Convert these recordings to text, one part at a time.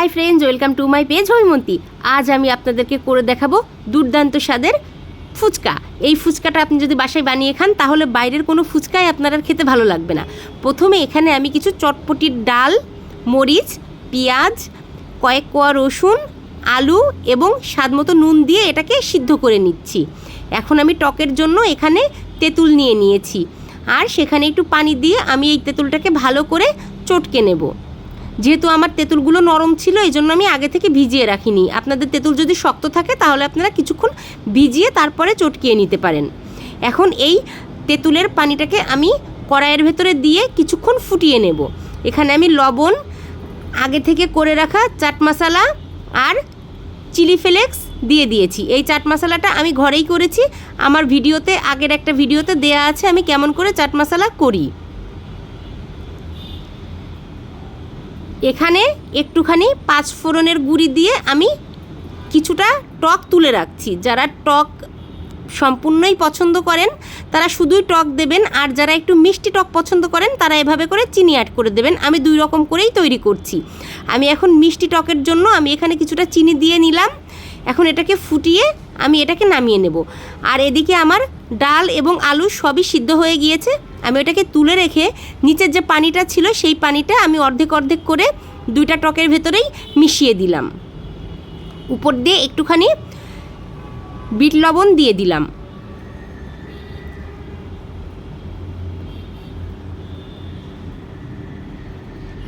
Hi friends welcome to my page Haimanti আজ আমি আপনাদেরকে করে দেখাবো দুর্দান্ত স্বাদের ফুচকা। এই ফুচকাটা আপনি যদি বাসায় বানিয়ে খান, তাহলে বাইরের কোনো ফুচকাই আপনার আর খেতে ভালো লাগবে না। প্রথমে এখানে আমি কিছু চটপটির ডাল, মরিচ, পেঁয়াজ, কয়েক কোয়া রসুন, আলু এবং স্বাদ মতো নুন দিয়ে এটাকে সিদ্ধ করে নিচ্ছি। এখন আমি টকের জন্য এখানে তেঁতুল নিয়ে নিয়েছি। আর সেখানে একটু পানি দিয়ে আমি এই তেঁতুলটাকে ভালো করে চটকে নেব। যেহেতু আমার তেঁতুলগুলো নরম ছিল, এই জন্য আমি আগে থেকে ভিজিয়ে রাখিনি। আপনাদের তেঁতুল যদি শক্ত থাকে, তাহলে আপনারা কিছুক্ষণ ভিজিয়ে তারপরে চটকিয়ে নিতে পারেন। এখন এই তেঁতুলের পানিটাকে আমি কড়াইয়ের ভেতরে দিয়ে কিছুক্ষণ ফুটিয়ে নেব। এখানে আমি লবণ, আগে থেকে করে রাখা চাট মশলা আর চিলি ফ্লেক্স দিয়ে দিয়েছি। এই চাট মশলাটা আমি ঘরেই করেছি। আমার ভিডিওতে, আগের একটা ভিডিওতে দেয়া আছে আমি কেমন করে চাট মশলা করি। এখানে একটুখানি পাঁচ ফোড়নের গুঁড়ি দিয়ে আমি কিছুটা টক তুলে রাখছি। যারা টক সম্পূর্ণই পছন্দ করেন, তারা শুধুই টক দেবেন, আর যারা একটু মিষ্টি টক পছন্দ করেন, তারা এভাবে করে চিনি অ্যাড করে দেবেন। আমি দুই রকম করেই তৈরি করছি। আমি এখন মিষ্টি টকের জন্য আমি এখানে কিছুটা চিনি দিয়ে নিলাম। এখন এটাকে ফুটিয়ে আমি এটাকে নামিয়ে নেব। আর এদিকে আমার ডাল এবং আলু সবই সিদ্ধ হয়ে গিয়েছে। আমি ওটাকে তুলে রেখে নিচের যে পানিটা ছিল, সেই পানিটা আমি অর্ধেক অর্ধেক করে দুইটা টকের ভেতরেই মিশিয়ে দিলাম। উপর দিয়ে একটুখানি বিট লবণ দিয়ে দিলাম।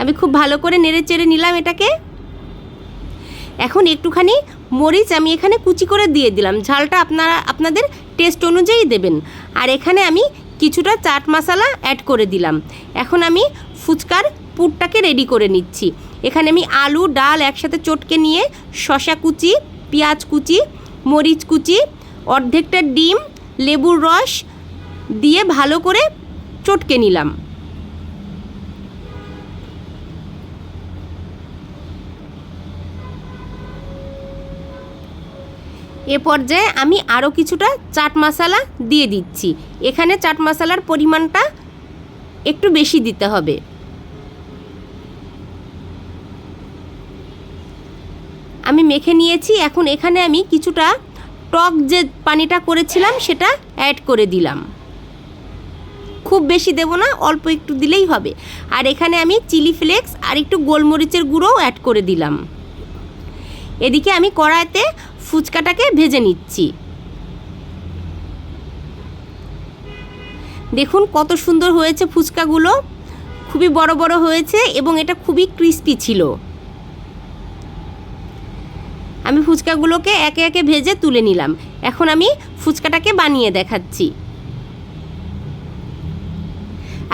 আমি খুব ভালো করে নেড়ে চেড়ে নিলাম এটাকে। এখন একটুখানি মরিচ আমি এখানে কুচি করে দিয়ে দিলাম। ঝালটা আপনারা, আপনাদের টেস্ট অনুযায়ী দেবেন। আর এখানে আমি কিছুটা চাট মশালা অ্যাড করে দিলাম। এখন আমি ফুচকার পুরটাকে রেডি করে নিচ্ছি। এখানে আমি আলু, ডাল একসাথে চটকে নিয়ে শশা কুচি, পেঁয়াজ কুচি, মরিচ কুচি, অর্ধেকটা ডিম, লেবুর রস দিয়ে ভালো করে চটকে নিলাম। এ পর্যায়ে আমি আরও কিছুটা চাট মশলা দিয়ে দিচ্ছি। এখানে চাট মশলার পরিমাণটা একটু বেশি দিতে হবে। আমি মেখে নিয়েছি, এখন এখানে আমি কিছুটা টক যে পানিটা করেছিলাম, সেটা অ্যাড করে দিলাম। খুব বেশি দেবো না, অল্প একটু দিলেই হবে। আর এখানে আমি চিলি ফ্লেক্স আর একটু গোলমরিচের গুঁড়োও অ্যাড করে দিলাম। এদিকে আমি কড়াইতে ফুচকাটাকে ভেজে নিচ্ছি। দেখুন কত সুন্দর হয়েছে ফুচকাগুলো। খুবই বড় বড় হয়েছে এবং এটা খুবই ক্রিস্পি ছিল। আমি ফুচকাগুলোকে একে একে ভেজে তুলে নিলাম। এখন আমি ফুচকাটাকে বানিয়ে দেখাচ্ছি।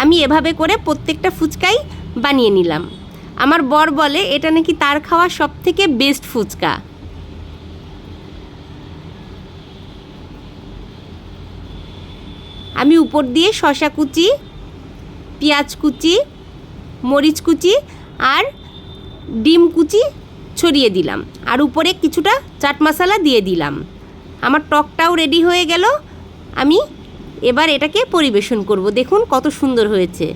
আমি এভাবে করে প্রত্যেকটা ফুচকাই বানিয়ে নিলাম। আমার বর বলে, এটা নাকি তার খাওয়া সব থেকে বেস্ট ফুচকা। আমি উপর দিয়ে শশা কুচি, পেঁয়াজ কুচি, মরিচ কুচি আর ডিম কুচি ছড়িয়ে দিলাম। আর উপরে কিছুটা চাট মশলা দিয়ে দিলাম। আমার টকটাও রেডি হয়ে গেল। আমি এবার এটাকে পরিবেশন করব। দেখুন কত সুন্দর হয়েছে।